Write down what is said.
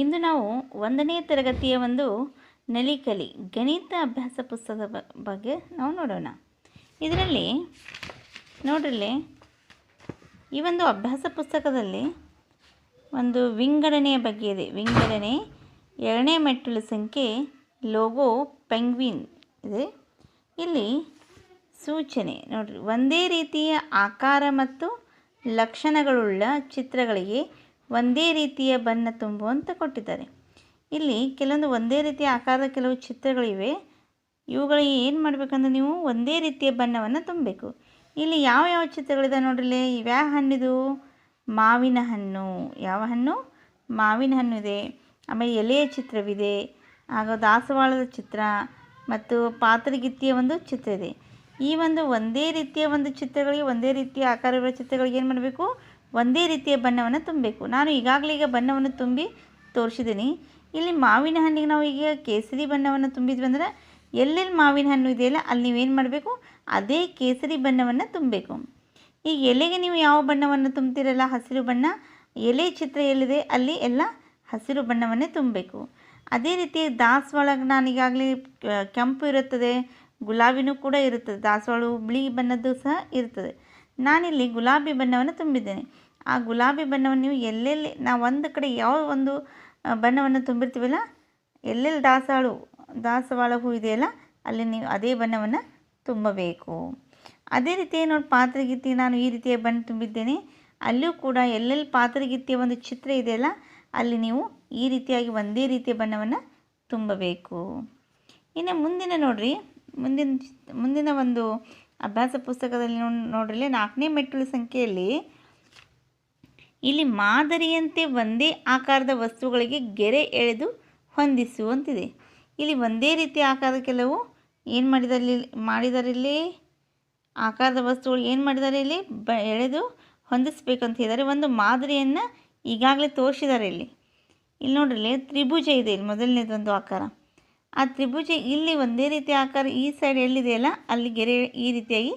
ಇಂದು ನಾವು ಒಂದನೇ ತರಗತಿಯ ಒಂದು ನಲಿಕಲಿ ಗಣಿತ ಅಭ್ಯಾಸ ಪುಸ್ತಕದ ಬಗ್ಗೆ ನಾವು ನೋಡೋಣ. ಇದರಲ್ಲಿ ನೋಡ್ರಲ್ಲಿ, ಈ ಒಂದು ಅಭ್ಯಾಸ ಪುಸ್ತಕದಲ್ಲಿ ಒಂದು ವಿಂಗಡಣೆಯ ಬಗ್ಗೆ ಇದೆ. ವಿಂಗಡಣೆ, ಎರಡನೇ ಮೆಟ್ಟಿಲು ಸಂಖ್ಯೆ, ಲೋಗೋ, ಪೆಂಗ್ವಿನ್ ಇದೆ. ಇಲ್ಲಿ ಸೂಚನೆ, ನೋಡ್ರಿ, ಒಂದೇ ರೀತಿಯ ಆಕಾರ ಮತ್ತು ಲಕ್ಷಣಗಳುಳ್ಳ ಚಿತ್ರಗಳಿಗೆ ಒಂದೇ ರೀತಿಯ ಬಣ್ಣ ತುಂಬುವಂತ ಕೊಟ್ಟಿದ್ದಾರೆ. ಇಲ್ಲಿ ಕೆಲವೊಂದು ಒಂದೇ ರೀತಿಯ ಆಕಾರದ ಕೆಲವು ಚಿತ್ರಗಳಿವೆ. ಇವುಗಳಿಗೆ ಏನು ಮಾಡಬೇಕಂದ್ರೆ ನೀವು ಒಂದೇ ರೀತಿಯ ಬಣ್ಣವನ್ನು ತುಂಬಬೇಕು. ಇಲ್ಲಿ ಯಾವ ಯಾವ ಚಿತ್ರಗಳಿದೆ ನೋಡ್ರಿಲ್ಲಿ? ಇವ್ಯಾವ ಹಣ್ಣಿದು, ಮಾವಿನ ಹಣ್ಣು. ಯಾವ ಹಣ್ಣು? ಮಾವಿನ ಹಣ್ಣು ಇದೆ. ಆಮೇಲೆ ಎಲೆಯ ಚಿತ್ರವಿದೆ. ಆಗ ದಾಸವಾಳದ ಚಿತ್ರ ಮತ್ತು ಪಾತ್ರಗಿತ್ತಿಯ ಒಂದು ಚಿತ್ರ ಇದೆ. ಈ ಒಂದು ಒಂದೇ ರೀತಿಯ ಒಂದು ಚಿತ್ರಗಳಿಗೆ, ಒಂದೇ ರೀತಿಯ ಆಕಾರವಿರುವ ಚಿತ್ರಗಳಿಗೆ ಏನು ಮಾಡಬೇಕು? ಒಂದೇ ರೀತಿಯ ಬಣ್ಣವನ್ನು ತುಂಬಬೇಕು. ನಾನು ಈಗಾಗಲೇ ಈಗ ಬಣ್ಣವನ್ನು ತುಂಬಿ ತೋರಿಸಿದ್ದೀನಿ. ಇಲ್ಲಿ ಮಾವಿನ ಹಣ್ಣಿಗೆ ನಾವು ಈಗ ಕೇಸರಿ ಬಣ್ಣವನ್ನು ತುಂಬಿದ್ವಿ ಅಂದ್ರೆ ಎಲ್ಲೆಲ್ಲಿ ಮಾವಿನ ಹಣ್ಣು ಇದೆಯಲ್ಲ ಅಲ್ಲಿ ನೀವೇನು ಮಾಡಬೇಕು? ಅದೇ ಕೇಸರಿ ಬಣ್ಣವನ್ನು ತುಂಬಬೇಕು. ಈ ಎಲೆಗೆ ನೀವು ಯಾವ ಬಣ್ಣವನ್ನು ತುಂಬ್ತೀರಲ್ಲ? ಹಸಿರು ಬಣ್ಣ. ಎಲೆ ಚಿತ್ರ ಎಲ್ಲಿದೆ? ಅಲ್ಲಿ ಎಲ್ಲ ಹಸಿರು ಬಣ್ಣವನ್ನೇ ತುಂಬಬೇಕು. ಅದೇ ರೀತಿ ದಾಸವಾಳಗೆ ನಾನು ಈಗಾಗಲೇ ಕೆಂಪು ಇರುತ್ತದೆ. ಗುಲಾಬಿನೂ ಕೂಡ ಇರುತ್ತದೆ. ದಾಸವಾಳು ಬಿಳಿ ಬಣ್ಣದ್ದು ಸಹ ಇರ್ತದೆ. ನಾನಿಲ್ಲಿ ಗುಲಾಬಿ ಬಣ್ಣವನ್ನು ತುಂಬಿದ್ದೇನೆ. ಆ ಗುಲಾಬಿ ಬಣ್ಣವನ್ನು ನೀವು ಎಲ್ಲೆಲ್ಲಿ, ನಾವು ಒಂದು ಕಡೆ ಯಾವ ಒಂದು ಬಣ್ಣವನ್ನು ತುಂಬಿರ್ತೀವಲ್ಲ, ಎಲ್ಲೆಲ್ಲಿ ದಾಸಾಳು ದಾಸವಾಳ ಹೂ ಇದೆಯಲ್ಲ, ಅಲ್ಲಿ ನೀವು ಅದೇ ಬಣ್ಣವನ್ನು ತುಂಬಬೇಕು. ಅದೇ ರೀತಿ ನೋಡಿ, ಪಾತ್ರಗಿತ್ತಿ ನಾನು ಈ ರೀತಿಯ ಬಣ್ಣ ತುಂಬಿದ್ದೇನೆ. ಅಲ್ಲಿಯೂ ಕೂಡ ಎಲ್ಲೆಲ್ಲಿ ಪಾತ್ರಗಿತ್ತಿಯ ಒಂದು ಚಿತ್ರ ಇದೆಯಲ್ಲ, ಅಲ್ಲಿ ನೀವು ಈ ರೀತಿಯಾಗಿ ಒಂದೇ ರೀತಿಯ ಬಣ್ಣವನ್ನು ತುಂಬಬೇಕು. ಇನ್ನು ಮುಂದಿನ ನೋಡ್ರಿ. ಮುಂದಿನ ಮುಂದಿನ ಒಂದು ಅಭ್ಯಾಸ ಪುಸ್ತಕದಲ್ಲಿ ನೋಡ್ರಲ್ಲಿ ನೋಡ್ರಿ ನಾಲ್ಕನೇ ಮೆಟ್ಟಿಲು ಸಂಖ್ಯೆಯಲ್ಲಿ ಇಲ್ಲಿ ಮಾದರಿಯಂತೆ ಒಂದೇ ಆಕಾರದ ವಸ್ತುಗಳಿಗೆ ಗೆರೆ ಎಳೆದು ಹೊಂದಿಸುವಂತಿದೆ ಇಲ್ಲಿ ಒಂದೇ ರೀತಿಯ ಆಕಾರದ ಕೆಲವು ಏನು ಮಾಡಿದಲ್ಲಿ ಮಾಡಿದ್ದಾರೆ ಆಕಾರದ ವಸ್ತುಗಳು ಏನು ಮಾಡಿದ್ದಾರೆ ಇಲ್ಲಿ ಬ, ಎಳೆದು ಅಂತ ಹೇಳಿದ್ದಾರೆ ಒಂದು ಮಾದರಿಯನ್ನು ಈಗಾಗಲೇ ತೋರಿಸಿದ್ದಾರೆ ಇಲ್ಲಿ. ಇಲ್ಲಿ ನೋಡ್ರಿ ತ್ರಿಭುಜ ಇದೆ ಇಲ್ಲಿ ಮೊದಲನೇದೊಂದು ಆಕಾರ. ಆ ತ್ರಿಭುಜ ಇಲ್ಲಿ ಒಂದೇ ರೀತಿ ಆಕಾರ ಈ ಸೈಡ್ ಎಲ್ಲಿದೆಯಲ್ಲ ಅಲ್ಲಿ ಗೆರೆ ಈ ರೀತಿಯಾಗಿ